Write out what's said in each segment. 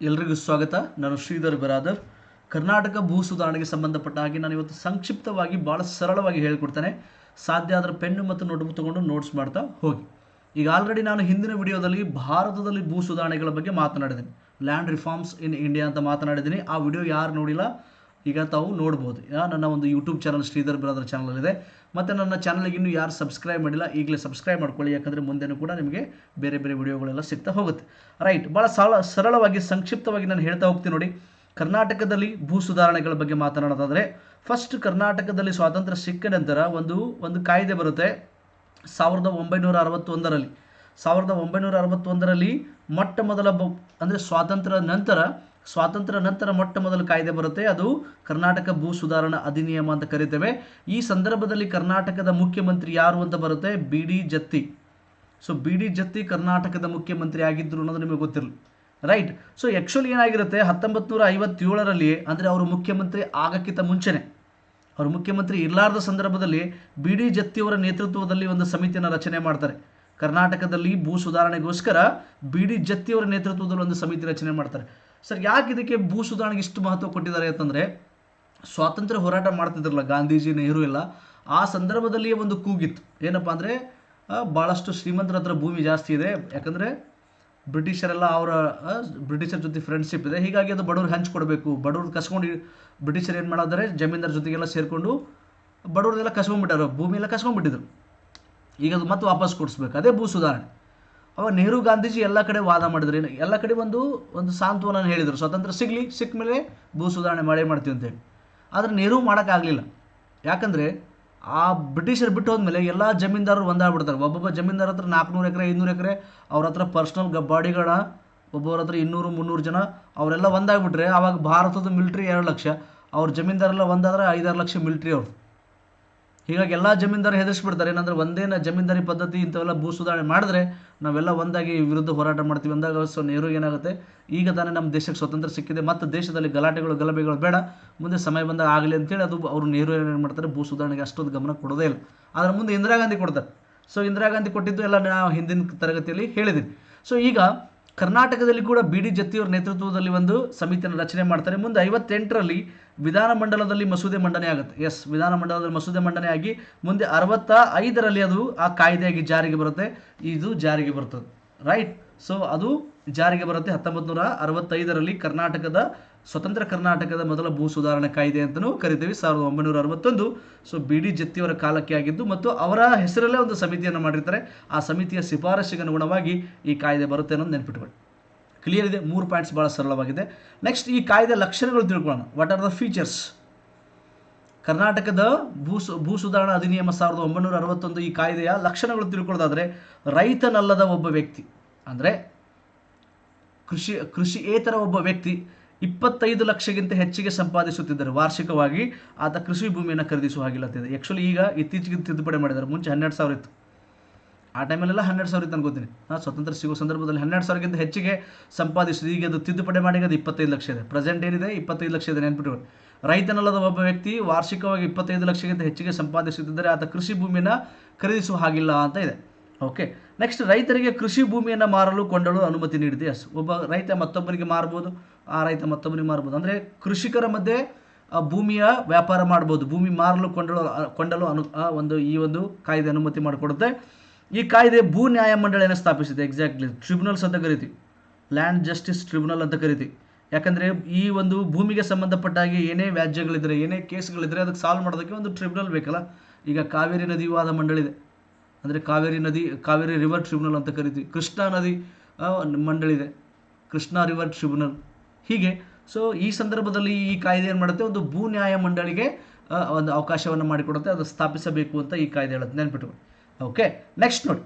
ಎಲ್ರಿಗೂ ಸ್ವಾಗತ. ನಾನು ಶ್ರೀಧರ್ ಬರಾದರ್. ಕರ್ನಾಟಕ ಭೂ ಸುಧಾರಣೆಗೆ ಸಂಬಂಧಪಟ್ಟ ಹಾಗೆ ನಾನು ಇವತ್ತು ಸಂಕ್ಷಿಪ್ತವಾಗಿ ಭಾಳ ಸರಳವಾಗಿ ಹೇಳ್ಕೊಡ್ತೇನೆ. ಸಾಧ್ಯ ಆದರೆ ಪೆನ್ನು ಮತ್ತು ನೋಟ್ಬುಕ್ ತಗೊಂಡು ನೋಟ್ಸ್ ಮಾಡ್ತಾ ಹೋಗಿ. ಈಗ ಆಲ್ರೆಡಿ ನಾನು ಹಿಂದಿನ ವಿಡಿಯೋದಲ್ಲಿ ಭಾರತದಲ್ಲಿ ಭೂ ಸುಧಾರಣೆಗಳ ಬಗ್ಗೆ ಮಾತನಾಡಿದ್ದೀನಿ. ಲ್ಯಾಂಡ್ ರಿಫಾರ್ಮ್ಸ್ ಇನ್ ಇಂಡಿಯಾ ಅಂತ ಮಾತನಾಡಿದ್ದೀನಿ. ಆ ವಿಡಿಯೋ ಯಾರು ನೋಡಿಲ್ಲ? ಈಗ ತಾವು ನೋಡ್ಬೋದು. ನನ್ನ ಒಂದು YouTube channel Shridhar brother channel ಇದೆ ಮತ್ತು ನನ್ನ ಚಾನಲ್ಗೆ ಇನ್ನೂ ಯಾರು ಸಬ್ಸ್ಕ್ರೈಬ್ ಮಾಡಿಲ್ಲ, ಈಗಲೇ ಸಬ್ಸ್ಕ್ರೈಬ್ ಮಾಡ್ಕೊಳ್ಳಿ. ಯಾಕಂದರೆ ಮುಂದೆನೂ ಕೂಡ ನಿಮಗೆ ಬೇರೆ ಬೇರೆ ವಿಡಿಯೋಗಳೆಲ್ಲ ಸಿಗ್ತಾ ಹೋಗುತ್ತೆ. ರೈಟ್ ಭಾಳ ಸರಳ ಸರಳವಾಗಿ, ಸಂಕ್ಷಿಪ್ತವಾಗಿ ನಾನು ಹೇಳ್ತಾ ಹೋಗ್ತೀನಿ ನೋಡಿ. ಕರ್ನಾಟಕದಲ್ಲಿ ಭೂ ಸುಧಾರಣೆಗಳ ಬಗ್ಗೆ ಮಾತನಾಡೋದಾದರೆ ಫಸ್ಟ್ ಕರ್ನಾಟಕದಲ್ಲಿ ಸ್ವಾತಂತ್ರ್ಯ ಸಿಕ್ಕ ನಂತರ ಒಂದು ಒಂದು ಕಾಯ್ದೆ ಬರುತ್ತೆ. ಸಾವಿರದ ಒಂಬೈನೂರ ಅರವತ್ತೊಂದರಲ್ಲಿ. ಸಾವಿರದ ಒಂಬೈನೂರ ಅರವತ್ತೊಂದರಲ್ಲಿ ಮೊಟ್ಟ ಮೊದಲ ಬ ಅಂದರೆ ಸ್ವಾತಂತ್ರ್ಯ ನಂತರ ಸ್ವಾತಂತ್ರ್ಯ ನಂತರ ಮೊಟ್ಟ ಮೊದಲ ಕಾಯ್ದೆ ಬರುತ್ತೆ. ಅದು ಕರ್ನಾಟಕ ಭೂ ಸುಧಾರಣಾ ಅಧಿನಿಯಮ ಅಂತ ಕರಿತೇವೆ. ಈ ಸಂದರ್ಭದಲ್ಲಿ ಕರ್ನಾಟಕದ ಮುಖ್ಯಮಂತ್ರಿ ಯಾರು ಅಂತ ಬರುತ್ತೆ? B D Jatti. So B D Jatti ಕರ್ನಾಟಕದ ಮುಖ್ಯಮಂತ್ರಿ ಆಗಿದ್ರು ಅನ್ನೋದು ನಿಮಗೆ ಗೊತ್ತಿರಲಿ. ರೈಟ್ ಸೊ ಆ್ಯಕ್ಚುಲಿ ಏನಾಗಿರುತ್ತೆ? ಹತ್ತೊಂಬತ್ತು ನೂರ ಐವತ್ತೇಳರಲ್ಲಿ ಅಂದರೆ ಅವರು ಮುಖ್ಯಮಂತ್ರಿ ಆಗಕ್ಕಿಂತ ಮುಂಚೆನೆ. ಅವರು ಮುಖ್ಯಮಂತ್ರಿ ಇರಲಾರದ ಸಂದರ್ಭದಲ್ಲಿ ಬಿ ಡಿ ಜತ್ತಿಯವರ ನೇತೃತ್ವದಲ್ಲಿ ಒಂದು ಸಮಿತಿಯನ್ನು ರಚನೆ ಮಾಡ್ತಾರೆ. ಕರ್ನಾಟಕದಲ್ಲಿ ಭೂ ಸುಧಾರಣೆಗೋಸ್ಕರ ಬಿ ಡಿ ಜತ್ತಿಯವರ ನೇತೃತ್ವದಲ್ಲಿ ಒಂದು ಸಮಿತಿ ರಚನೆ ಮಾಡ್ತಾರೆ. ಸರ್, ಯಾಕೆ ಇದಕ್ಕೆ ಭೂ ಸುಧಾರಣೆಗೆ ಇಷ್ಟು ಮಹತ್ವ ಕೊಟ್ಟಿದ್ದಾರೆ ಅಂತಂದರೆ, ಸ್ವಾತಂತ್ರ್ಯ ಹೋರಾಟ ಮಾಡ್ತಿದ್ರಲ್ಲ ಗಾಂಧೀಜಿ, ನೆಹರು ಎಲ್ಲ, ಆ ಸಂದರ್ಭದಲ್ಲಿ ಒಂದು ಕೂಗಿತ್ತು. ಏನಪ್ಪ ಅಂದರೆ ಭಾಳಷ್ಟು ಶ್ರೀಮಂತರ ಹತ್ರ ಭೂಮಿ ಜಾಸ್ತಿ ಇದೆ. ಯಾಕಂದರೆ, ಬ್ರಿಟಿಷರೆಲ್ಲ ಅವರ ಬ್ರಿಟಿಷರ ಜೊತೆ ಫ್ರೆಂಡ್ಶಿಪ್ ಇದೆ. ಹೀಗಾಗಿ ಅದು ಬಡವ್ರಿಗೆ ಹಂಚ್ಕೊಡ್ಬೇಕು ಬಡವ್ರು ಕಸ್ಕೊಂಡು ಬ್ರಿಟಿಷರು ಏನು ಮಾಡಿದ್ರೆ, ಜಮೀನ್ದಾರ ಜೊತೆಗೆಲ್ಲ ಸೇರಿಕೊಂಡು ಬಡವ್ರದೆಲ್ಲ ಕಸ್ಕೊಂಡ್ಬಿಟ್ಟಾರ. ಭೂಮಿ ಎಲ್ಲ ಕಸ್ಕೊಂಡ್ಬಿಟ್ಟಿದ್ರು. ಈಗ ಅದು ಮತ್ತೆ ವಾಪಸ್ ಕೊಡಿಸ್ಬೇಕು. ಅದೇ ಭೂ ಸುಧಾರಣೆ. ಅವಾಗ ನೆಹರು ಗಾಂಧೀಜಿ ಎಲ್ಲ ಕಡೆ ವಾದ ಮಾಡಿದ್ರು. ಎಲ್ಲ ಕಡೆ ಒಂದು ಒಂದು ಸಾಂತ್ವನ ಹೇಳಿದರು. ಸ್ವಾತಂತ್ರ್ಯ ಸಿಗಲಿ ಸಿಕ್ಕ ಮೇಲೆ ಭೂ ಸುಧಾರಣೆ ಮಾಡೇ ಮಾಡ್ತೀವಿ ಅಂತೇಳಿ ಆದರೆ ನೆಹರು ಮಾಡೋಕ್ಕಾಗಲಿಲ್ಲ ಯಾಕಂದರೆ ಆ ಬ್ರಿಟಿಷರು ಬಿಟ್ಟು ಹೋದ್ಮೇಲೆ ಎಲ್ಲ ಜಮೀನ್ದಾರರು ಒಂದಾಗ್ಬಿಡ್ತಾರೆ. ಒಬ್ಬೊಬ್ಬ ಜಮೀನ್ದಾರ ಹತ್ರ ನಾಲ್ಕುನೂರು ಎಕರೆ ಐನೂರು ಎಕರೆ, ಅವ್ರ ಹತ್ರ ಪರ್ಸ್ನಲ್ ಗಬ್ಬಾಡಿಗಳ ಬಾಡಿಗಳ, ಒಬ್ಬೊಬ್ಬರ ಹತ್ರ ಇನ್ನೂರು, ಮುನ್ನೂರು ಜನ, ಅವರೆಲ್ಲ ಒಂದಾಗ್ಬಿಟ್ರೆ ಆವಾಗ ಭಾರತದ ಮಿಲ್ಟ್ರಿ ಎರಡು ಲಕ್ಷ. ಅವ್ರ ಜಮೀನ್ದಾರೆಲ್ಲ ಒಂದಾದ್ರೆ ಐದಾರು ಲಕ್ಷ ಮಿಲ್ಟ್ರಿ ಅವ್ರು ಹೀಗಾಗಿ ಎಲ್ಲ ಜಮೀನ್ದಾರು ಹೆದರ್ಸ್ಬಿಡ್ತಾರೆ. ಏನಂದ್ರೆ ಒಂದೇನ ಜಮೀನ್ದಾರಿ ಪದ್ಧತಿ ಇಂಥವೆಲ್ಲ ಭೂ ಸುಧಾರಣೆ ಮಾಡಿದ್ರೆ ನಾವೆಲ್ಲ ಒಂದಾಗಿ ವಿರುದ್ಧ ಹೋರಾಟ ಮಾಡ್ತೀವಿ ಅಂದಾಗ ಸೊ ನೆಹರು ಏನಾಗುತ್ತೆ? ಈಗ ತಾನೇ ನಮ್ಮ ದೇಶಕ್ಕೆ ಸ್ವತಂತ್ರ ಸಿಕ್ಕಿದೆ ಮತ್ತು ದೇಶದಲ್ಲಿ ಗಲಾಟೆಗಳು, ಗಲಭೆಗಳು ಬೇಡ. ಮುಂದೆ ಸಮಯ ಬಂದಾಗ ಆಗಲಿ ಅಂತೇಳಿ ಅದು ಅವರು ನೆಹರು ಏನು ಮಾಡ್ತಾರೆ? ಭೂ ಸುಧಾರಣೆಗೆ ಅಷ್ಟೊಂದು ಗಮನ ಕೊಡೋದೇ ಇಲ್ಲ. ಅದರ ಮುಂದೆ ಇಂದಿರಾ ಗಾಂಧಿ ಕೊಡ್ತಾರೆ. ಸೊ ಇಂದಿರಾ ಗಾಂಧಿ ಕೊಟ್ಟಿದ್ದು ಎಲ್ಲ ನಾವು ಹಿಂದಿನ ತರಗತಿಯಲ್ಲಿ ಹೇಳಿದ್ದೀನಿ. ಸೊ ಈಗ ಕರ್ನಾಟಕದಲ್ಲಿ ಕೂಡ ಬಿ ಡಿ ಜತ್ತಿಯವರ ನೇತೃತ್ವದಲ್ಲಿ ಒಂದು ಸಮಿತಿಯನ್ನು ರಚನೆ ಮಾಡ್ತಾರೆ. ಮುಂದೆ ಐವತ್ತೆಂಟರಲ್ಲಿ ವಿಧಾನಮಂಡಲದಲ್ಲಿ ಮಸೂದೆ ಮಂಡನೆ ಆಗುತ್ತೆ. ಎಸ್ ವಿಧಾನಮಂಡಲದಲ್ಲಿ ಮಸೂದೆ ಮಂಡನೆ ಆಗಿ ಮುಂದೆ ಅರವತ್ತ ಐದರಲ್ಲಿ ಅದು ಆ ಕಾಯ್ದೆಯಾಗಿ ಜಾರಿಗೆ ಬರುತ್ತೆ. ಇದು ಜಾರಿಗೆ ಬರ್ತದೆ. ರೈಟ್ ಸೊ ಅದು ಜಾರಿಗೆ ಬರುತ್ತೆ ಹತ್ತೊಂಬತ್ತು ನೂರ ಅರವತ್ತೈದರಲ್ಲಿ ಕರ್ನಾಟಕದ ಸ್ವತಂತ್ರ ಕರ್ನಾಟಕದ ಮೊದಲ ಭೂ ಸುಧಾರಣೆ ಕಾಯ್ದೆ ಅಂತಲೂ ಕರಿತೀವಿ, ಸಾವಿರದ ಒಂಬೈನೂರ ಅರವತ್ತೊಂದು. ಸೊ ಬಿ ಡಿ ಜತ್ತಿಯವರ ಕಾಲಕ್ಕೆ ಆಗಿದ್ದು ಮತ್ತು ಅವರ ಹೆಸರಲ್ಲೇ ಒಂದು ಸಮಿತಿಯನ್ನು ಮಾಡಿರ್ತಾರೆ. ಆ ಸಮಿತಿಯ ಶಿಫಾರಸ್ಸಿಗೆ ಅನುಗುಣವಾಗಿ ಈ ಕಾಯ್ದೆ ಬರುತ್ತೆ ಅನ್ನೋದು ನೆನ್ಪಿಟ್ಕೊಳ್ಳಿ. ಕ್ಲಿಯರ್ ಇದೆ? ಮೂರು ಪಾಯಿಂಟ್ಸ್ ಭಾಳ ಸರಳವಾಗಿದೆ. ನೆಕ್ಸ್ಟ್ ಈ ಕಾಯ್ದೆ ಲಕ್ಷಣಗಳು ತಿಳ್ಕೊಳ್ಳೋಣ. ವಾಟ್ ಆರ್ ದ ಫೀಚರ್ಸ್ ಕರ್ನಾಟಕದ ಭೂ ಭೂ ಸುಧಾರಣಾ ಅಧಿನಿಯಮ ಸಾವಿರದ ಒಂಬೈನೂರ ಅರವತ್ತೊಂದು ಈ ಕಾಯ್ದೆಯ ಲಕ್ಷಣಗಳು ತಿಳ್ಕೊಳ್ಳೋದಾದರೆ, ರೈತನಲ್ಲದ ಒಬ್ಬ ವ್ಯಕ್ತಿ. ಅಂದರೆ, ಕೃಷಿ, ಕೃಷಿಯೇತರ ಒಬ್ಬ ವ್ಯಕ್ತಿ ಇಪ್ಪತ್ತೈದು ಲಕ್ಷಕ್ಕಿಂತ ಹೆಚ್ಚಿಗೆ ಸಂಪಾದಿಸುತ್ತಿದ್ದಾರೆ. ವಾರ್ಷಿಕವಾಗಿ ಆತ ಕೃಷಿ ಭೂಮಿಯನ್ನು ಖರೀದಿಸುವ ಹಾಗಿಲ್ಲ ಅಂತಿದೆ ಆ್ಯಕ್ಚುಲಿ ಈಗ ಇತ್ತೀಚೆಗೆ ತಿದ್ದುಪಡಿ ಮಾಡಿದ್ದಾರೆ. ಮುಂಚೆ ಹನ್ನೆರಡು ಸಾವಿರ ಇತ್ತು. ಆ ಟೈಮಲ್ಲೆಲ್ಲ ಹನ್ನೆರಡು ಸಾವಿರ ಇತ್ತು ಅನ್ಕೋತೀನಿ. ನಾ ಸ್ವತಂತ್ರ ಸಿಗೋ ಸಂದರ್ಭದಲ್ಲಿ ಹನ್ನೆರಡು ಸಾವಿರಕ್ಕಿಂತ ಹೆಚ್ಚಿಗೆ ಸಂಪಾದಿಸಿದ. ಈಗ ಅದು ತಿದ್ದುಪಡಿ ಮಾಡಿ ಅದು ಇಪ್ಪತ್ತೈದು ಲಕ್ಷ ಇದೆ. ಪ್ರೆಸೆಂಟ್ ಏನಿದೆ? ಇಪ್ಪತ್ತೈದು ಲಕ್ಷ ಇದೆ ನೆನ್ಪಿಟ್ಟು ರೈತನಲ್ಲದ ಒಬ್ಬ ವ್ಯಕ್ತಿ ವಾರ್ಷಿಕವಾಗಿ ಇಪ್ಪತ್ತೈದು ಲಕ್ಷಕ್ಕಿಂತ ಹೆಚ್ಚಿಗೆ ಸಂಪಾದಿಸುತ್ತಿದ್ದರೆ ಆತ ಕೃಷಿ ಭೂಮಿಯನ್ನು ಖರೀದಿಸುವ ಹಾಗಿಲ್ಲ ಅಂತ ಇದೆ. ಓಕೆ ನೆಕ್ಸ್ಟ್ ರೈತರಿಗೆ ಕೃಷಿ ಭೂಮಿಯನ್ನು ಮಾರಲು ಕೊಂಡಳು ಅನುಮತಿ ನೀಡಿದೆ. ಎಸ್ ಒಬ್ಬ ರೈತ ಮತ್ತೊಬ್ಬರಿಗೆ ಮಾರ್ಬೋದು. ಆ ರೈತ ಮತ್ತೊಬ್ಬನಿಗೆ ಮಾರ್ಬೋದು. ಅಂದರೆ ಕೃಷಿಕರ ಮಧ್ಯೆ ಭೂಮಿಯ ವ್ಯಾಪಾರ ಮಾಡ್ಬೋದು. ಭೂಮಿ ಮಾರಲು ಕೊಂಡಲು ಕೊಂಡಲು ಅನು ಒಂದು, ಈ ಒಂದು ಕಾಯ್ದೆ ಅನುಮತಿ ಮಾಡಿಕೊಡುತ್ತೆ. ಈ ಕಾಯ್ದೆ ಭೂ ನ್ಯಾಯ ಮಂಡಳಿಯನ್ನು ಸ್ಥಾಪಿಸಿದೆ ಎಕ್ಸಾಕ್ಟ್ಲಿ ಟ್ರಿಬ್ಯುನಲ್ಸ್ ಅಂತ ಕರಿತೀವಿ. ಲ್ಯಾಂಡ್ ಜಸ್ಟಿಸ್ ಟ್ರಿಬ್ಯುನಲ್ ಅಂತ ಕರಿತೀವಿ. ಯಾಕಂದರೆ ಈ ಒಂದು ಭೂಮಿಗೆ ಸಂಬಂಧಪಟ್ಟಾಗಿ ಏನೇ ವ್ಯಾಜ್ಯಗಳಿದ್ದರೆ ಏನೇ ಕೇಸ್ಗಳಿದ್ರೆ ಅದಕ್ಕೆ ಸಾಲ್ವ್ ಮಾಡೋದಕ್ಕೆ ಒಂದು ಟ್ರಿಬ್ಯುನಲ್ ಬೇಕಲ್ಲ. ಈಗ ಕಾವೇರಿ ನದಿ ಮಂಡಳಿದೆ. ಅಂದರೆ ಕಾವೇರಿ ನದಿ, ಕಾವೇರಿ ರಿವರ್ ಟ್ರಿಬ್ಯುನಲ್ ಅಂತ ಕರಿತೀವಿ. ಕೃಷ್ಣಾ ನದಿ ಮಂಡಳಿದೆ. ಕೃಷ್ಣಾ ರಿವರ್ ಟ್ರಿಬ್ಯುನಲ್ ಹೀಗೆ. ಸೊ ಈ ಸಂದರ್ಭದಲ್ಲಿ ಈ ಕಾಯ್ದೆ ಏನು ಮಾಡುತ್ತೆ? ಒಂದು ಭೂ ನ್ಯಾಯ ಮಂಡಳಿಗೆ ಒಂದು ಅವಕಾಶವನ್ನು ಮಾಡಿಕೊಡುತ್ತೆ. ಅದು ಸ್ಥಾಪಿಸಬೇಕು ಅಂತ ಈ ಕಾಯ್ದೆ ಹೇಳುತ್ತೆ. ನೆನ್ಪಿಟ್ಟು ಓಕೆ ನೆಕ್ಸ್ಟ್ ನೋಡಿ.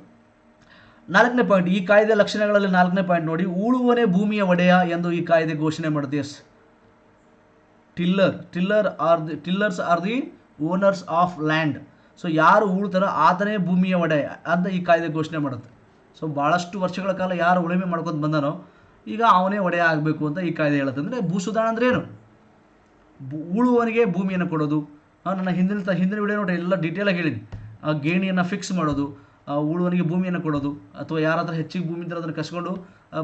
ನಾಲ್ಕನೇ ಪಾಯಿಂಟ್ ಈ ಕಾಯ್ದೆ ಲಕ್ಷಣಗಳಲ್ಲಿ ನಾಲ್ಕನೇ ಪಾಯಿಂಟ್ ನೋಡಿ. ಉಳುವನೆ ಭೂಮಿಯ ಒಡೆಯ ಎಂದು ಈ ಕಾಯ್ದೆ ಘೋಷಣೆ ಮಾಡುತ್ತೆ. As tiller tiller are the tillers are the owners of land so ಯಾರು ಉಳ್ತಾರೋ ಆತನೇ ಭೂಮಿಯ ಒಡೆಯ ಅಂತ ಈ ಕಾಯ್ದೆ ಘೋಷಣೆ ಮಾಡುತ್ತೆ. ಸೊ ಭಾಳಷ್ಟು ವರ್ಷಗಳ ಕಾಲ ಯಾರು ಉಳುಮೆ ಮಾಡ್ಕೊಂಡು ಬಂದಾನೋ ಈಗ ಅವನೇ ಒಡೆಯ ಆಗಬೇಕು ಅಂತ ಈ ಕಾಯ್ದೆ ಹೇಳುತ್ತೆ. ಅಂದರೆ ಭೂ ಸುಧಾರಣೆ ಅಂದ್ರೆ ಏನು? ಉಳುವವನಿಗೆ ಭೂಮಿಯನ್ನು ಕೊಡೋದು. ನನ್ನ ಹಿಂದಿನ ಹಿಂದಿನ ವಿಡಿಯೋ ನೋಡಿ ಎಲ್ಲ ಡೀಟೇಲಾಗಿ ಹೇಳಿದ್ದೀನಿ ಆ, ಗೇಣಿಯನ್ನು ಫಿಕ್ಸ್ ಮಾಡೋದು ಉಳುವನಿಗೆ ಭೂಮಿಯನ್ನು ಕೊಡೋದು, ಅಥವಾ ಯಾರಾದರೂ ಹೆಚ್ಚಿಗೆ ಭೂಮಿ ಇದ್ದರೆ ಅದನ್ನು ಕಸ್ಕೊಂಡು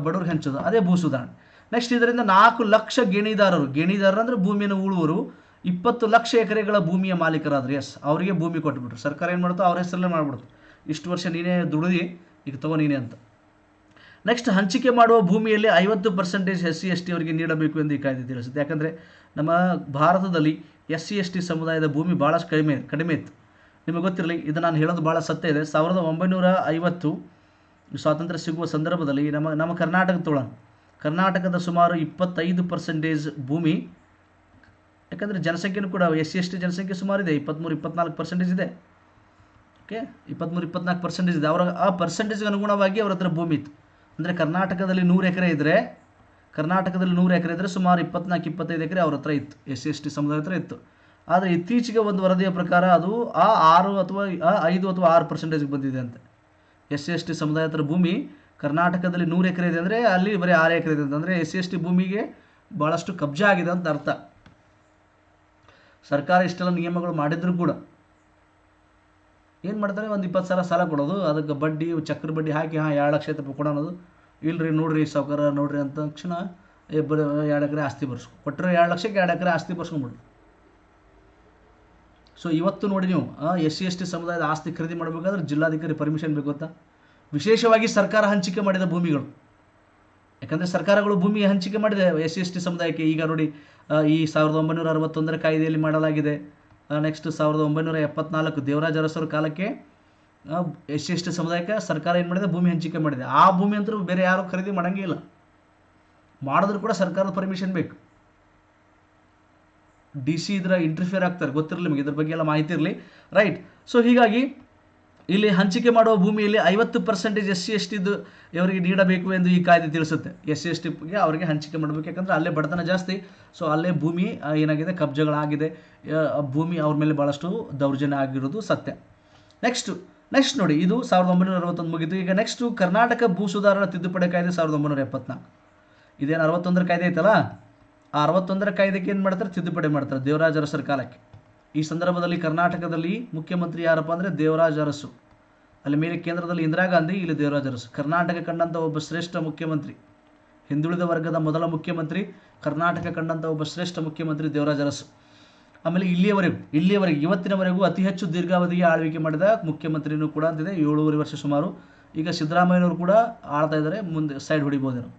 ಬಡವ್ರಿಗೆ ಹಂಚೋದು. ಅದೇ ಭೂ ಸುಧಾರಣೆ ನೆಕ್ಸ್ಟ್ ಇದರಿಂದ ನಾಲ್ಕು ಲಕ್ಷ ಗೇಣಿದಾರರು. ಗೇಣಿದಾರರು ಅಂದರೆ ಭೂಮಿಯನ್ನು ಉಳುವರು ಇಪ್ಪತ್ತು ಲಕ್ಷ ಎಕರೆಗಳ ಭೂಮಿಯ ಮಾಲೀಕರಾದ್ರು ಎಸ್ ಅವರಿಗೆ ಭೂಮಿ ಕೊಟ್ಬಿಟ್ರು. ಸರ್ಕಾರ ಏನು ಮಾಡುತ್ತೋ ಅವ್ರ ಹೆಸರಲ್ಲೇ ಮಾಡಿಬಿಡ್ತು ಇಷ್ಟು ವರ್ಷ ನೀನೇ ದುಡಿದು, ಈಗ ತಗೋ ನೀನೇ ಅಂತ. ನೆಕ್ಸ್ಟ್ ಹಂಚಿಕೆ ಮಾಡುವ ಭೂಮಿಯಲ್ಲಿ ಐವತ್ತು percentage S C S T ಅವರಿಗೆ ನೀಡಬೇಕು ಎಂದು ಈ ಕಾಯ್ದೆ ತಿಳಿಸುತ್ತೆ. ಯಾಕಂದರೆ ನಮ್ಮ ಭಾರತದಲ್ಲಿ ಎಸ್ ಸಿ ಎಸ್ ಟಿ ಸಮುದಾಯದ ಭೂಮಿ ಭಾಳಷ್ಟು ಕಡಿಮೆ ಕಡಿಮೆ ಇತ್ತು. ನಿಮಗೆ ಗೊತ್ತಿರಲಿ, ಇದು ನಾನು ಹೇಳೋದು ಭಾಳ ಸತ್ಯ ಇದೆ. ಸಾವಿರದ ಒಂಬೈನೂರ ಐವತ್ತು ಸ್ವಾತಂತ್ರ್ಯ ಸಿಗುವ ಸಂದರ್ಭದಲ್ಲಿ ನಮ್ಮ ನಮ್ಮ ಕರ್ನಾಟಕ ತೋಳ ಕರ್ನಾಟಕದ ಸುಮಾರು ಇಪ್ಪತ್ತೈದು ಪರ್ಸೆಂಟೇಜ್ ಭೂಮಿ, ಯಾಕಂದರೆ ಜನಸಂಖ್ಯೆನೂ ಕೂಡ ಎಸ್ ಸಿ ಎಸ್ ಟಿ ಜನಸಂಖ್ಯೆ ಸುಮಾರು ಇದೆ. ಇಪ್ಪತ್ತ್ಮೂರು ಇಪ್ಪತ್ನಾಲ್ಕು ಪರ್ಸೆಂಟೇಜ್ ಇದೆ. ಓಕೆ ಇಪ್ಪತ್ತ್ಮೂರು ಇಪ್ಪತ್ನಾಲ್ಕು ಪರ್ಸೆಂಟೇಜ್ ಇದೆ. ಅವರ, ಆ ಪರ್ಸೆಂಟೇಜ್ಗೆ ಅನುಗುಣವಾಗಿ ಅವ್ರ ಹತ್ರ ಭೂಮಿ ಇತ್ತು. ಅಂದರೆ ಕರ್ನಾಟಕದಲ್ಲಿ ನೂರು ಎಕರೆ ಇದ್ದರೆ ಕರ್ನಾಟಕದಲ್ಲಿ ನೂರು ಎಕರೆ ಇದ್ದರೆ ಸುಮಾರು ಇಪ್ಪತ್ನಾಲ್ಕು, ಇಪ್ಪತ್ತೈದು ಎಕರೆ ಅವ್ರ ಹತ್ರ ಇತ್ತು. ಎಸ್ ಸಿ ಎಸ್, ಟಿ ಸಮುದಾಯ ಹತ್ರ ಇತ್ತು. ಆದರೆ ಇತ್ತೀಚೆಗೆ ಒಂದು ವರದಿಯ ಪ್ರಕಾರ ಅದು ಆ ಆರು ಅಥವಾ ಆ ಐದು ಅಥವಾ ಆರು ಪರ್ಸೆಂಟೇಜ್ಗೆ ಬಂದಿದೆ ಅಂತೆ. ಎಸ್ ಸಿ ಎಸ್, ಟಿ ಸಮುದಾಯ ಹತ್ರ ಭೂಮಿ ಕರ್ನಾಟಕದಲ್ಲಿ ನೂರು ಎಕರೆ ಇದೆ ಅಂದರೆ ಅಲ್ಲಿ ಬರೀ ಆರು ಎಕರೆ ಇದೆ ಅಂದರೆ ಎಸ್ ಸಿ ಎಸ್, ಟಿ ಭೂಮಿಗೆ ಭಾಳಷ್ಟು ಕಬ್ಜಾ ಆಗಿದೆ ಅಂತ ಅರ್ಥ. ಸರ್ಕಾರ ಇಷ್ಟೆಲ್ಲ ನಿಯಮಗಳು ಮಾಡಿದ್ರು ಕೂಡ. ಏನು ಮಾಡ್ತಾರೆ? ಒಂದು ಇಪ್ಪತ್ತು ಸಾವಿರ ಸಾಲ ಕೊಡೋದು. ಅದಕ್ಕೆ ಬಡ್ಡಿ, ಚಕ್ರ ಬಡ್ಡಿ ಹಾಕಿ, ಹಾಂ, ಎರಡು ಲಕ್ಷ ರೂಪಾಯಿ ಕೊಡೋದು ಇಲ್ರಿ, ನೋಡಿರಿ ಸಾವುಕಾರ ನೋಡಿರಿ ಅಂತ ತಕ್ಷಣ ಇಬ್ಬರು ಬರೀ, ಎರಡು ಎಕರೆ ಆಸ್ತಿ ಬರ್ಸ್ಕೊ ಕೊಟ್ಟರೆ ಎರಡು ಲಕ್ಷಕ್ಕೆ ಎರಡು ಎಕರೆ ಆಸ್ತಿ ಬರ್ಸ್ಕೊಂಬಿಡ್ರಿ ಸೊ ಇವತ್ತು ನೋಡಿ ನೀವು ಎಸ್ ಸಿ, ಎಸ್ ಟಿ ಸಮುದಾಯದ ಆಸ್ತಿ ಖರೀದಿ ಮಾಡಬೇಕಾದ್ರೆ ಜಿಲ್ಲಾಧಿಕಾರಿ ಪರ್ಮಿಷನ್ ಬೇಕು ಅಂತ. ವಿಶೇಷವಾಗಿ ಸರ್ಕಾರ ಹಂಚಿಕೆ ಮಾಡಿದ ಭೂಮಿಗಳು. ಯಾಕಂದರೆ ಸರ್ಕಾರಗಳು ಭೂಮಿ ಹಂಚಿಕೆ ಮಾಡಿದೆ. ಎಸ್ ಸಿ, ಎಸ್ ಟಿ ಸಮುದಾಯಕ್ಕೆ ಈಗ ನೋಡಿ ಈ ಸಾವಿರದ ಒಂಬೈನೂರ ಅರವತ್ತೊಂದರ ಕಾಯ್ದೆಯಲ್ಲಿ ಮಾಡಲಾಗಿದೆ. ನೆಕ್ಸ್ಟ್ ಸಾವಿರದ ಒಂಬೈನೂರ ಎಪ್ಪತ್ನಾಲ್ಕು ದೇವರಾಜ ಅರಸರ ಕಾಲಕ್ಕೆ ಎಸ್ ಎಸ್ ಸಮುದಾಯಕ್ಕೆ ಸರ್ಕಾರ ಏನು ಮಾಡಿದೆ? ಭೂಮಿ ಹಂಚಿಕೆ ಮಾಡಿದೆ. ಆ ಭೂಮಿ ಅಂತೂ ಬೇರೆ ಯಾರು ಖರೀದಿ ಮಾಡಂಗಿಲ್ಲ ಮಾಡಿದ್ರು ಕೂಡ ಸರ್ಕಾರದ ಪರ್ಮಿಷನ್ ಬೇಕು. ಡಿ ಸಿ ಇದರ ಇಂಟರ್ಫಿಯರ್ ಆಗ್ತಾರೆ. ಗೊತ್ತಿರಲಿ ನಿಮಗೆ, ಇದ್ರ ಬಗ್ಗೆ ಎಲ್ಲ ಮಾಹಿತಿ ಇರಲಿ. ರೈಟ್ ಸೊ ಹೀಗಾಗಿ ಇಲ್ಲಿ ಹಂಚಿಕೆ ಮಾಡುವ ಭೂಮಿಯಲ್ಲಿ ಐವತ್ತು ಪರ್ಸೆಂಟೇಜ್ ಎಸ್ ಸಿ ಎಸ್ ಟಿದು ಇವರಿಗೆ ನೀಡಬೇಕು ಎಂದು ಈ ಕಾಯ್ದೆ ತಿಳಿಸುತ್ತೆ. ಎಸ್ ಸಿ ಎಸ್ ಟಿಗೆ ಅವರಿಗೆ ಹಂಚಿಕೆ ಮಾಡಬೇಕು. ಯಾಕಂದರೆ ಅಲ್ಲೇ ಬಡತನ ಜಾಸ್ತಿ. ಸೊ ಅಲ್ಲೇ ಭೂಮಿ ಏನಾಗಿದೆ? ಕಬ್ಜಗಳಾಗಿದೆ. ಭೂಮಿ ಅವ್ರ ಮೇಲೆ ಭಾಳಷ್ಟು ದೌರ್ಜನ್ಯ ಆಗಿರೋದು ಸತ್ಯ. ನೆಕ್ಸ್ಟ್ ನೆಕ್ಸ್ಟ್ ನೋಡಿ, ಇದು ಸಾವಿರದ ಒಂಬೈನೂರ ಅರವತ್ತೊಂದು ಮುಗಿತು. ಈಗ ನೆಕ್ಸ್ಟು ಕರ್ನಾಟಕ ಭೂ ಸುಧಾರಣಾ ತಿದ್ದುಪಡಿ ಕಾಯ್ದೆ ಸಾವಿರದ ಒಂಬೈನೂರ ಎಪ್ಪತ್ನಾಲ್ಕು. ಇದೇನು ಅರವತ್ತೊಂದರ ಕಾಯ್ದೆ ಐತಲ್ಲ? ಆ ಅರವತ್ತೊಂದರ ಕಾಯ್ದೆಗೆ ಏನು ಮಾಡ್ತಾರೆ? ತಿದ್ದುಪಡಿ ಮಾಡ್ತಾರೆ ದೇವರಾಜರ ಅರಸರ ಕಾಲಕ್ಕೆ ಈ ಸಂದರ್ಭದಲ್ಲಿ ಕರ್ನಾಟಕದಲ್ಲಿ ಮುಖ್ಯಮಂತ್ರಿ ಯಾರಪ್ಪ ಅಂದರೆ ದೇವರಾಜ ಅರಸು. ಅಲ್ಲಿ ಮೇಲೆ ಕೇಂದ್ರದಲ್ಲಿ ಇಂದಿರಾ ಗಾಂಧಿ, ಇಲ್ಲಿ ದೇವರಾಜ ಅರಸು. ಕರ್ನಾಟಕ ಕಂಡಂಥ ಒಬ್ಬ ಶ್ರೇಷ್ಠ ಮುಖ್ಯಮಂತ್ರಿ, ಹಿಂದುಳಿದ ವರ್ಗದ ಮೊದಲ ಮುಖ್ಯಮಂತ್ರಿ, ಕರ್ನಾಟಕ ಕಂಡಂಥ ಒಬ್ಬ ಶ್ರೇಷ್ಠ ಮುಖ್ಯಮಂತ್ರಿ ದೇವರಾಜ ಅರಸು. ಆಮೇಲೆ ಇಲ್ಲಿಯವರೆಗೂ, ಇಲ್ಲಿಯವರೆಗೆ, ಇವತ್ತಿನವರೆಗೂ ಅತಿ ಹೆಚ್ಚು ದೀರ್ಘಾವಧಿಗೆ ಆಳ್ವಿಕೆ ಮಾಡಿದ ಮುಖ್ಯಮಂತ್ರಿನೂ ಕೂಡ ಅಂತಿದೆ. ಏಳೂವರೆ ವರ್ಷ ಸುಮಾರು. ಈಗ ಸಿದ್ದರಾಮಯ್ಯನವರು ಕೂಡ ಆಳ್ತಾ ಇದ್ದಾರೆ, ಮುಂದೆ ಸೈಡ್ ಹೊಡಿಬೋದೇನು.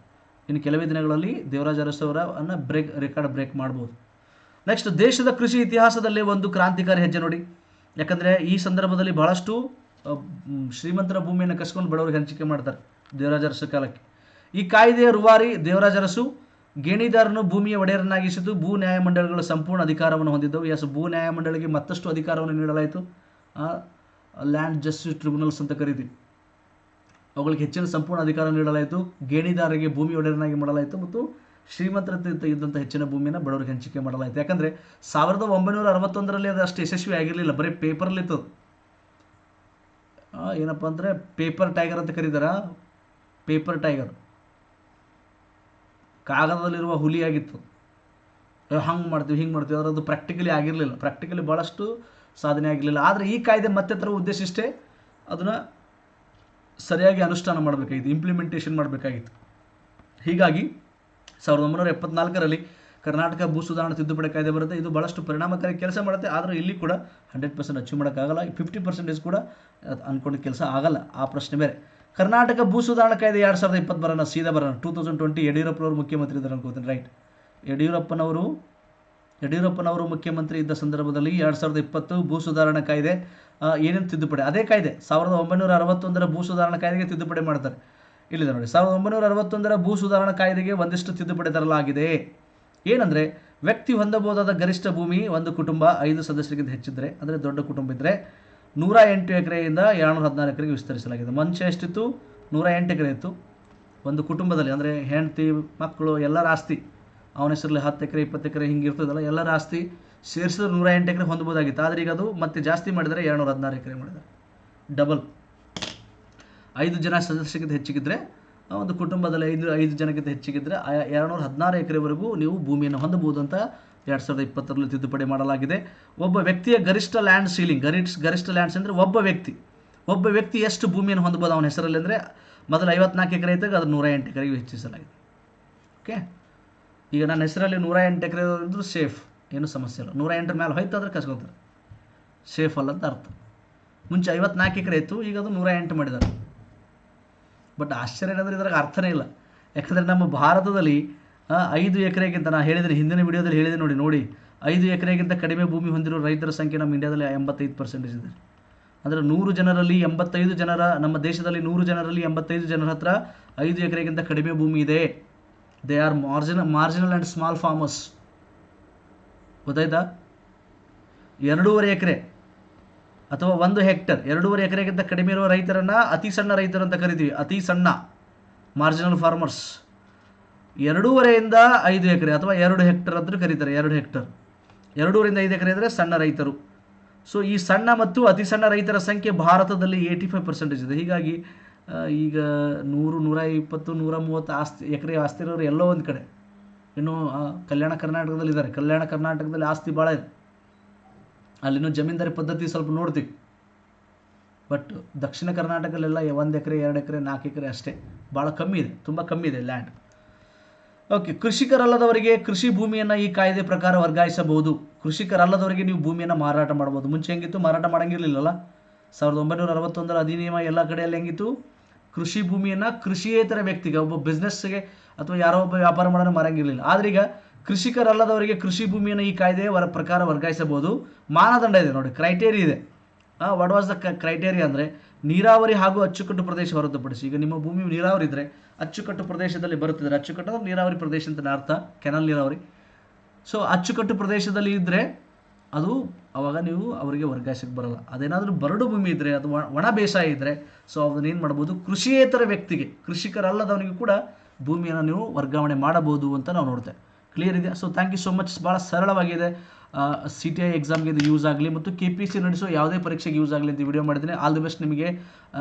ಇನ್ನು ಕೆಲವೇ ದಿನಗಳಲ್ಲಿ ದೇವರಾಜ ಅರಸು ಅವರನ್ನು ಬ್ರೇಕ್ ರೆಕಾರ್ಡ್ ಬ್ರೇಕ್ ಮಾಡ್ಬೋದು. ನೆಕ್ಸ್ಟ್ ದೇಶದ ಕೃಷಿ ಇತಿಹಾಸದಲ್ಲೇ ಒಂದು ಕ್ರಾಂತಿಕಾರಿ ಹೆಜ್ಜೆ ನೋಡಿ. ಯಾಕಂದರೆ ಈ ಸಂದರ್ಭದಲ್ಲಿ ಬಹಳಷ್ಟು ಶ್ರೀಮಂತರ ಭೂಮಿಯನ್ನು ಕಸ್ಕೊಂಡು ಬಡವರಿಗೆ ಹಂಚಿಕೆ ಮಾಡ್ತಾರೆ ದೇವರಾಜ ಅರಸು ಕಾಲಕ್ಕೆ. ಈ ಕಾಯ್ದೆಯ ರುವಾರಿ ದೇವರಾಜರಸು ಗೇಣಿದಾರನು ಭೂಮಿಯ ಒಡೆಯರನ್ನಾಗಿಸಿದ್ದು ಭೂ ನ್ಯಾಯಮಂಡಳಿಗಳು ಸಂಪೂರ್ಣ ಅಧಿಕಾರವನ್ನು ಹೊಂದಿದ್ದವು. ಎಸ್ ಭೂ ನ್ಯಾಯಮಂಡಳಿಗೆ ಮತ್ತಷ್ಟು ಅಧಿಕಾರವನ್ನು ನೀಡಲಾಯಿತು. ಲ್ಯಾಂಡ್ ಜಸ್ಟಿಸ್ ಟ್ರಿಬ್ಯುನಲ್ಸ್ ಅಂತ ಕರೀತಿ ಅವುಗಳಿಗೆ ಹೆಚ್ಚಿನ ಸಂಪೂರ್ಣ ಅಧಿಕಾರ ನೀಡಲಾಯಿತು. ಗೇಣಿದಾರರಿಗೆ ಭೂಮಿ ಒಡೆಯರನ್ನಾಗಿ ಮಾಡಲಾಯಿತು. ಮತ್ತು ಶ್ರೀಮಂತರಕ್ಕಿಂತ ಇದ್ದಂಥ ಹೆಚ್ಚಿನ ಭೂಮಿಯನ್ನು ಬಡವರಿಗೆ ಹಂಚಿಕೆ ಮಾಡಲಾಯಿತು. ಯಾಕಂದರೆ ಸಾವಿರದ ಒಂಬೈನೂರ ಅರವತ್ತೊಂದರಲ್ಲಿ ಅದು ಅಷ್ಟು ಯಶಸ್ವಿ ಆಗಿರಲಿಲ್ಲ. ಬರೀ ಪೇಪರ್ಲಿತ್ತು ಏನಪ್ಪ ಅಂದರೆ ಪೇಪರ್ ಟೈಗರ್ ಅಂತ ಕರೀತಾರ. Paper tiger. ಕಾಗದದಲ್ಲಿರುವ ಹುಲಿಯಾಗಿತ್ತು. ಹಂಗೆ ಮಾಡ್ತೀವಿ, ಹಿಂಗೆ ಮಾಡ್ತೀವಿ. ಅದರದ್ದು ಅದು ಪ್ರಾಕ್ಟಿಕಲಿ ಆಗಿರಲಿಲ್ಲ. ಪ್ರಾಕ್ಟಿಕಲಿ ಭಾಳಷ್ಟು ಸಾಧನೆ ಆಗಿರಲಿಲ್ಲ. ಆದರೆ ಈ ಕಾಯ್ದೆ ಮತ್ತೆ ತರ ಉದ್ದೇಶ ಇಷ್ಟೇ. ಅದನ್ನು ಸರಿಯಾಗಿ ಅನುಷ್ಠಾನ ಮಾಡಬೇಕಾಗಿತ್ತು. ಇಂಪ್ಲಿಮೆಂಟೇಷನ್ ಮಾಡಬೇಕಾಗಿತ್ತು. ಹೀಗಾಗಿ ಸಾವಿರದ ಒಂಬೈನೂರ ಎಪ್ಪತ್ನಾಲ್ಕರಲ್ಲಿ ಕರ್ನಾಟಕ ಭೂ ಸುಧಾರಣಾ ತಿದ್ದುಪಡಿ ಕಾಯ್ದೆ ಬರುತ್ತೆ. ಇದು ಭಾಳಷ್ಟು ಪರಿಣಾಮಕಾರಿ ಕೆಲಸ ಮಾಡುತ್ತೆ. ಆದರೆ ಇಲ್ಲಿ ಕೂಡ ಹಂಡ್ರೆಡ್ ಪರ್ಸೆಂಟ್ ಅಚೀವ್ ಮಾಡೋಕ್ಕಾಗಲ್ಲ. ಫಿಫ್ಟಿ ಪರ್ಸೆಂಟೇಜ್ ಕೂಡ ಅಂದ್ಕೊಂಡು ಕೆಲಸ ಆಗಲ್ಲ. ಆ ಪ್ರಶ್ನೆ ಬೇರೆ. ಕರ್ನಾಟಕ ಭೂ ಸುಧಾರಣಾ ಕಾಯ್ದೆ ಎರಡು ಸಾವಿರದ ಇಪ್ಪತ್ತು ಬರೋಣ ಸೀದಾ ಬರೋಣ. ಟೂ ತೌಸಂಡ್ ಟ್ವೆಂಟಿ ಯಡಿಯೂರಪ್ಪನವರು ಮುಖ್ಯಮಂತ್ರಿ ಇದ್ದಾರೆ ಅನ್ಕೋತೀನಿ. ರೈಟ್. ಯಡಿಯೂರಪ್ಪನವರು ಯಡಿಯೂರಪ್ಪನವರು ಮುಖ್ಯಮಂತ್ರಿ ಇದ್ದ ಸಂದರ್ಭದಲ್ಲಿ ಎರಡು ಸಾವಿರದ ಇಪ್ಪತ್ತು ಭೂ ಸುಧಾರಣಾ ಕಾಯ್ದೆ ಏನೇನು ತಿದ್ದುಪಡಿ? ಅದೇ ಕಾಯ್ದೆ. ಸಾವಿರದ ಒಂಬೈನೂರ ಅರವತ್ತೊಂದರ ಭೂ ಸುಧಾರಣಾ ಕಾಯ್ದೆಗೆ ತಿದ್ದುಪಡಿ ಮಾಡ್ತಾರೆ. ಇಲ್ಲಿದೆ ನೋಡಿ. ಸಾವಿರದ ಒಂಬೈನೂರ ಅರವತ್ತೊಂದರ ಭೂ ಸುಧಾರಣಾ ಕಾಯ್ದೆಗೆ ಒಂದಿಷ್ಟು ತಿದ್ದುಪಡಿ ತರಲಾಗಿದೆ. ಏನಂದರೆ, ವ್ಯಕ್ತಿ ಹೊಂದಬಹುದಾದ ಗರಿಷ್ಠ ಭೂಮಿ ಒಂದು ಕುಟುಂಬ ಐದು ಸದಸ್ಯರಿಗಿಂತ ಹೆಚ್ಚಿದ್ರೆ, ಅಂದರೆ ದೊಡ್ಡ ಕುಟುಂಬ ಇದ್ದರೆ ನೂರ ಎಂಟು ಎಕರೆಯಿಂದ ಎರಡುನೂರ ಹದಿನಾರು ಎಕರೆಗೆ ವಿಸ್ತರಿಸಲಾಗಿದೆ. ಮನುಷ್ಯ ಎಷ್ಟಿತ್ತು? ನೂರ ಎಂಟು ಎಕರೆ ಇತ್ತು. ಒಂದು ಕುಟುಂಬದಲ್ಲಿ, ಅಂದರೆ ಹೆಂಡತಿ, ಮಕ್ಕಳು ಎಲ್ಲರ ಆಸ್ತಿ ಅವನ ಹೆಸರಲ್ಲಿ ಹತ್ತು ಎಕರೆ, ಇಪ್ಪತ್ತು ಎಕರೆ ಹಿಂಗೆ ಇರ್ತದಲ್ಲ ಎಲ್ಲರ ಆಸ್ತಿ ಸೇರಿಸಿದ್ರೆ ನೂರ ಎಂಟು ಎಕರೆ ಹೊಂದಬಹುದಾಗಿತ್ತು. ಆದರೆ ಈಗ ಅದು ಮತ್ತೆ ಜಾಸ್ತಿ ಮಾಡಿದರೆ ಎರಡುನೂರ ಹದಿನಾರು ಎಕರೆ ಮಾಡಿದ್ದಾರೆ. ಡಬಲ್. ಐದು ಜನ ಸದಸ್ಯರಿಗಿಂತ ಹೆಚ್ಚಿಗಿದ್ರೆ ಒಂದು ಕುಟುಂಬದಲ್ಲಿ ಐದು ಐದು ಜನಕ್ಕಿಂತ ಹೆಚ್ಚಿಗಿದ್ರೆ ಎರಡುನೂರ ಹದಿನಾರು ಎಕರೆವರೆಗೂ ನೀವು ಭೂಮಿಯನ್ನು ಹೊಂದಬಹುದು ಅಂತ ಎರಡು ಸಾವಿರದ ಇಪ್ಪತ್ತರಲ್ಲಿ ತಿದ್ದುಪಡಿ ಮಾಡಲಾಗಿದೆ. ಒಬ್ಬ ವ್ಯಕ್ತಿಯ ಗರಿಷ್ಠ ಲ್ಯಾಂಡ್ ಸೀಲಿಂಗ್ ಗರಿಷ್ಠ ಗರಿಷ್ಠ ಲ್ಯಾಂಡ್ಸ್ ಅಂದರೆ ಒಬ್ಬ ವ್ಯಕ್ತಿ. ಒಬ್ಬ ವ್ಯಕ್ತಿ ಎಷ್ಟು ಭೂಮಿಯನ್ನು ಹೊಂದಬಹುದು ಅವನ ಹೆಸರಲ್ಲಿ ಅಂದರೆ, ಮೊದಲು ಐವತ್ನಾಲ್ಕು ಎಕರೆ ಇದ್ದಾಗ ಅದು ನೂರ ಎಂಟು ಎಕರೆಗೆ ಹೆಚ್ಚಿಸಲಾಗಿದೆ. ಓಕೆ? ಈಗ ನನ್ನ ಹೆಸರಲ್ಲಿ ನೂರ ಎಂಟು ಎಕರೆ ಅಂದರೂ ಸೇಫ್ ಏನೂ ಸಮಸ್ಯೆ ಇಲ್ಲ. ನೂರ ಎಂಟರ ಮೇಲೆ ಹೋಯ್ತು ಅಂದರೆ ಕಸ್ಕೊತಾರೆ. ಸೇಫ್ ಅಲ್ಲ ಅಂತ ಅರ್ಥ. ಮುಂಚೆ ಐವತ್ನಾಲ್ಕು ಎಕರೆ ಇತ್ತು, ಈಗ ಅದು ನೂರ ಎಂಟು ಮಾಡಿದ್ದಾರೆ. ಬಟ್ ಆಶ್ಚರ್ಯ ಏನಂದ್ರೆ ಇದ್ರಾಗ ಅರ್ಥನೇ ಇಲ್ಲ. ಯಾಕಂದರೆ ನಮ್ಮ ಭಾರತದಲ್ಲಿ ಐದು ಎಕರೆಗಿಂತ ನಾನು ಹೇಳಿದ್ದೀನಿ ಹಿಂದಿನ ವಿಡಿಯೋದಲ್ಲಿ ಹೇಳಿದೆ ನೋಡಿ ನೋಡಿ, ಐದು ಎಕರೆಗಿಂತ ಕಡಿಮೆ ಭೂಮಿ ಹೊಂದಿರೋ ರೈತರ ಸಂಖ್ಯೆ ನಮ್ಮ ಇಂಡಿಯಾದಲ್ಲಿ ಎಂಬತ್ತೈದು ಪರ್ಸೆಂಟೇಜ್ ಇದೆ. ಅಂದರೆ ನೂರು ಜನರಲ್ಲಿ ಎಂಬತ್ತೈದು ಜನರ, ನಮ್ಮ ದೇಶದಲ್ಲಿ ನೂರು ಜನರಲ್ಲಿ ಎಂಬತ್ತೈದು ಜನರ ಹತ್ರ ಐದು ಎಕರೆಗಿಂತ ಕಡಿಮೆ ಭೂಮಿ ಇದೆ. They are margin marginal and small farmers ಗೊತ್ತಾಯ್ತಾ? ಎರಡೂವರೆ ಎಕರೆ. ಅಥವಾ ಒಂದು ಹೆಕ್ಟರ್, ಎರಡೂವರೆ ಎಕರೆಗಿಂತ ಕಡಿಮೆ ಇರುವ ರೈತರನ್ನು ಅತಿ ಸಣ್ಣ ರೈತರು ಅಂತ ಕರಿತೀವಿ. ಅತಿ ಸಣ್ಣ ಮಾರ್ಜಿನಲ್ ಫಾರ್ಮರ್ಸ್ ಎರಡೂವರೆಯಿಂದ ಐದು ಎಕರೆ ಅಥವಾ ಎರಡು ಹೆಕ್ಟರ್ ಅಂತ ಕರೀತಾರೆ, ಎರಡು ಹೆಕ್ಟರ್. ಎರಡೂವರೆಯಿಂದ ಐದು ಎಕರೆ ಅಂದರೆ ಸಣ್ಣ ರೈತರು. ಸೊ ಈ ಸಣ್ಣ ಮತ್ತು ಅತಿ ಸಣ್ಣ ರೈತರ ಸಂಖ್ಯೆ ಭಾರತದಲ್ಲಿ ಏಯ್ಟಿ ಫೈವ್ ಪರ್ಸೆಂಟೇಜ್ ಇದೆ. ಹೀಗಾಗಿ ಈಗ ನೂರು ನೂರ ಇಪ್ಪತ್ತು ನೂರ ಮೂವತ್ತು ಆಸ್ತಿ, ಎಕರೆ ಆಸ್ತಿ ಇರೋರು ಎಲ್ಲೋ ಒಂದು ಕಡೆ. ಇನ್ನು ಕಲ್ಯಾಣ ಕರ್ನಾಟಕದಲ್ಲಿ ಇದ್ದಾರೆ ಕಲ್ಯಾಣ ಕರ್ನಾಟಕದಲ್ಲಿ ಆಸ್ತಿ ಭಾಳ ಇದೆ. ಅಲ್ಲಿನೂ ಜಮೀನ್ದಾರಿ ಪದ್ಧತಿ ಸ್ವಲ್ಪ ನೋಡ್ತೀವಿ. ಬಟ್ ದಕ್ಷಿಣ ಕರ್ನಾಟಕದಲ್ಲೆಲ್ಲ ಒಂದು ಎಕರೆ, ಎರಡು ಎಕರೆ, ನಾಲ್ಕು ಎಕರೆ ಅಷ್ಟೇ. ಭಾಳ ಕಮ್ಮಿ ಇದೆ, ತುಂಬ ಕಮ್ಮಿ ಇದೆ ಲ್ಯಾಂಡ್ ಓಕೆ ಕೃಷಿಕರಲ್ಲದವರಿಗೆ ಕೃಷಿ ಭೂಮಿಯನ್ನು ಈ ಕಾಯ್ದೆ ಪ್ರಕಾರ ವರ್ಗಾಯಿಸಬಹುದು. ಕೃಷಿಕರಲ್ಲದವರಿಗೆ ನೀವು ಭೂಮಿಯನ್ನು ಮಾರಾಟ ಮಾಡ್ಬೋದು ಮುಂಚೆ ಹೆಂಗಿತ್ತು? ಮಾರಾಟ ಮಾಡೋಂಗಿರಲಿಲ್ಲಲ್ಲ? ಸಾವಿರದ ಒಂಬೈನೂರ ಅರವತ್ತೊಂದರ ಅಧಿನಿಯಮ ಎಲ್ಲ ಕಡೆಯಲ್ಲಿ ಹೆಂಗಿತ್ತು? ಕೃಷಿ ಭೂಮಿಯನ್ನು ಕೃಷಿಯೇತರ ವ್ಯಕ್ತಿಗೆ, ಒಬ್ಬ ಬಿಸ್ನೆಸ್ಗೆ ಅಥವಾ ಯಾರೋ ಒಬ್ಬ ವ್ಯಾಪಾರ ಮಾಡೋಣ ಮಾರಂಗಿರಲಿಲ್ಲ. ಆದ್ರೀಗ ಕೃಷಿಕರಲ್ಲದವರಿಗೆ ಕೃಷಿ ಭೂಮಿಯನ್ನು ಈ ಕಾಯ್ದೆ ವರ ಪ್ರಕಾರ ವರ್ಗಾಯಿಸಬಹುದು. ಮಾನದಂಡ ಇದೆ ನೋಡಿ ಕ್ರೈಟೇರಿಯಾ ಇದೆ. ವಾಟ್ ವಾಸ್ ದ ಕ್ರೈಟೇರಿಯಾ ಅಂದರೆ ನೀರಾವರಿ ಹಾಗೂ ಅಚ್ಚುಕಟ್ಟು ಪ್ರದೇಶ ಹೊರತುಪಡಿಸಿ, ಈಗ ನಿಮ್ಮ ಭೂಮಿ ನೀರಾವರಿ ಇದ್ದರೆ ಅಚ್ಚುಕಟ್ಟು ಪ್ರದೇಶದಲ್ಲಿ ಬರುತ್ತಿದ್ದಾರೆ ಅಚ್ಚುಕಟ್ಟು ಅಂದ್ರೆ ನೀರಾವರಿ ಪ್ರದೇಶ ಅಂತ ಅರ್ಥ ಕೆನಲ್ ನೀರಾವರಿ. ಸೊ ಅಚ್ಚುಕಟ್ಟು ಪ್ರದೇಶದಲ್ಲಿ ಇದ್ದರೆ ಅದು ಅವಾಗ ನೀವು ಅವರಿಗೆ ವರ್ಗಾಯಿಸಕ್ಕೆ ಬರಲ್ಲ. ಅದೇನಾದರೂ ಬರಡು ಭೂಮಿ ಇದ್ದರೆ ಅದು ಒಣ- ಬೇಸಾಯ ಇದ್ದರೆ ಸೊ ಅದನ್ನ ಏನು ಮಾಡ್ಬೋದು? ಕೃಷಿಯೇತರ ವ್ಯಕ್ತಿಗೆ, ಕೃಷಿಕರಲ್ಲದವನಿಗೂ ಕೂಡ ಭೂಮಿಯನ್ನು ನೀವು ವರ್ಗಾವಣೆ ಮಾಡಬಹುದು ಅಂತ ನಾವು ನೋಡ್ತೇವೆ. ಕ್ಲಿಯರ್ ಇದೆ. So thank you so much ಭಾಳ ಸರಳವಾಗಿದೆ. ಸಿ ಟಿ ಐ ಎಕ್ಸಾಮ್ಗೆ ಇದು ಯೂಸ್ ಆಗಲಿ ಮತ್ತು ಕೆ ಪಿ ಸಿ ನಡೆಸೋ ಯಾವುದೇ ಪರೀಕ್ಷೆಗೆ ಯೂಸ್ ಆಗಲಿ ಅಂತ ವಿಡಿಯೋ ಮಾಡಿದ್ದೀನಿ. ಆಲ್ ದಿ ಬೆಸ್ಟ್ ನಿಮಗೆ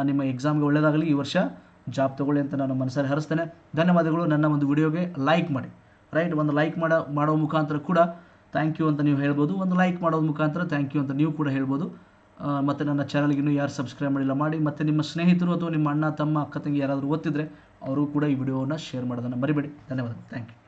ನಿಮ್ಮ ಎಕ್ಸಾಮ್ಗೆ ಒಳ್ಳೆಯದಾಗಲಿ ಈ ವರ್ಷ ಜಾಬ್ ತಗೊಳ್ಳಿ ಅಂತ ನಾನು ಮನಸ್ಸಲ್ಲಿ ಹರಿಸ್ತೇನೆ. ಧನ್ಯವಾದಗಳು. ನನ್ನ ಒಂದು ವಿಡಿಯೋಗೆ ಲೈಕ್ ಮಾಡಿ. ರೈಟ್ ಒಂದು ಲೈಕ್ ಮಾಡೋ ಮಾಡೋ ಮುಖಾಂತರ ಕೂಡ ಥ್ಯಾಂಕ್ ಯು ಅಂತ ನೀವು ಹೇಳ್ಬೋದು. ಒಂದು ಲೈಕ್ ಮಾಡೋದ ಮುಖಾಂತರ ಥ್ಯಾಂಕ್ ಯು ಅಂತ ನೀವು ಕೂಡ ಹೇಳ್ಬೋದು. ಮತ್ತು ನನ್ನ ಚಾನಲ್ಗೆ ಇನ್ನೂ ಯಾರು ಸಬ್ಸ್ಕ್ರೈಬ್ ಮಾಡಿಲ್ಲ, ಮಾಡಿ. ಮತ್ತು ನಿಮ್ಮ ಸ್ನೇಹಿತರು ಅಥವಾ ನಿಮ್ಮ ಅಣ್ಣ, ತಮ್ಮ, ಅಕ್ಕ, ತಂಗಿ ಯಾರಾದರೂ ಓದ್ತಿದ್ರೆ, ಅವರು ಕೂಡ ಈ ವಿಡಿಯೋವನ್ನು ಶೇರ್ ಮಾಡೋದನ್ನು ಮರಿಬೇಡಿ. ಧನ್ಯವಾದ ಥ್ಯಾಂಕ್ ಯು